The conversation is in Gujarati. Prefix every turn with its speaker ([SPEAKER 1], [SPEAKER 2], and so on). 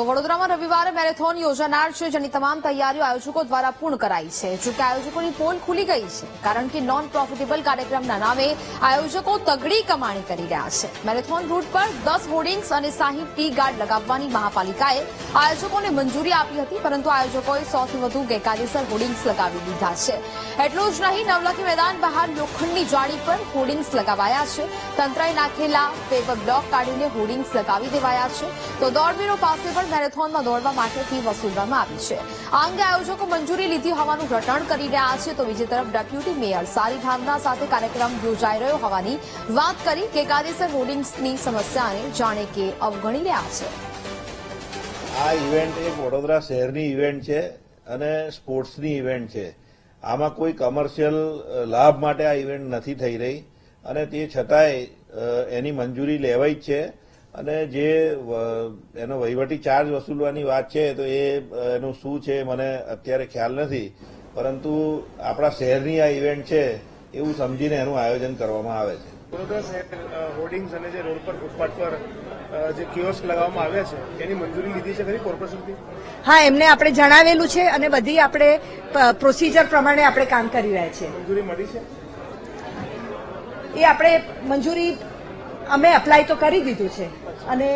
[SPEAKER 1] તો વડોદરામાં રવિવારે મેરેથોન યોજાનાર છે, જેની તમામ તૈયારીઓ આયોજકો દ્વારા પૂર્ણ કરાઈ છે. જોકે આયોજકોની પોલ ખુલી ગઈ છે, કારણ કે નોન પ્રોફિટેબલ કાર્યક્રમના નામે આયોજકો તગડી કમાણી કરી રહ્યા છે. મેરેથોન રૂટ પર દસ હોર્ડિંગ્સ અને સાહીઠ ટી ગાર્ડ લગાવવાની મહાપાલિકાએ આયોજકોને મંજૂરી આપી હતી, પરંતુ આયોજકોએ સૌથી વધુ ગેરકાયદેસર હોર્ડિંગ્સ લગાવી દીધા છે. એટલું જ નહીં, નવલખી મેદાન બહાર લોખંડની જાળી પર હોર્ડિંગ્સ લગાવાયા છે. તંત્રએ નાખેલા પેપર બ્લોક કાઢીને હોર્ડિંગ્સ લગાવી દેવાયા છે. તો દોડવીરો પાસે પણ મેરેથોનમાં દોડવા માટે ફી વસૂલવામાં આવી છે. આ અંગે આયોજકો મંજૂરી લીધી હોવાનું રટણ કરી રહ્યા છે. તો બીજી તરફ ડેપ્યુટી મેયર સારી ભાવના સાથે કાર્યક્રમ યોજાઈ રહ્યો હોવાની વાત કરી કે કાયદેસર હોર્ડિંગ્સની સમસ્યાને જાણે કે અવગણી રહ્યા છે.
[SPEAKER 2] આ ઇવેન્ટ એક વડોદરા શહેરની ઇવેન્ટ છે અને સ્પોર્ટ્સની ઇવેન્ટ છે. આમાં કોઈ કમર્શિયલ લાભ માટે આ ઇવેન્ટ નથી થઈ રહી અને તે છતાંય એની મંજૂરી લેવાઈ જ છે. અને જે એનો વહીવટી ચાર્જ વસૂલવાની વાત છે તો એ એનું શું છે મને અત્યારે ખ્યાલ નથી. પરંતુ આપણા શહેરની આ ઇવેન્ટ છે એવું સમજીને એનું આયોજન કરવામાં આવે છે.
[SPEAKER 3] વડોદરા શહેર હોર્ડિંગ્સ અને જે રોડ પર ફૂટપાથ પર જે કિયોસ્ક લગાવવામાં આવ્યા છે એની મંજૂરી લીધી છે ખરી કોર્પોરેશનથી?
[SPEAKER 4] હા એમને આપણે જણાવેલું છે અને બધી આપણે પ્રોસીજર પ્રોસિજર પ્રમાણે આપણે કામ કરી રહ્યા છીએ.
[SPEAKER 3] મંજૂરી મળી છે?
[SPEAKER 4] એ આપણે મંજૂરી અમે એપ્લાય તો કરી દીધું છે. અને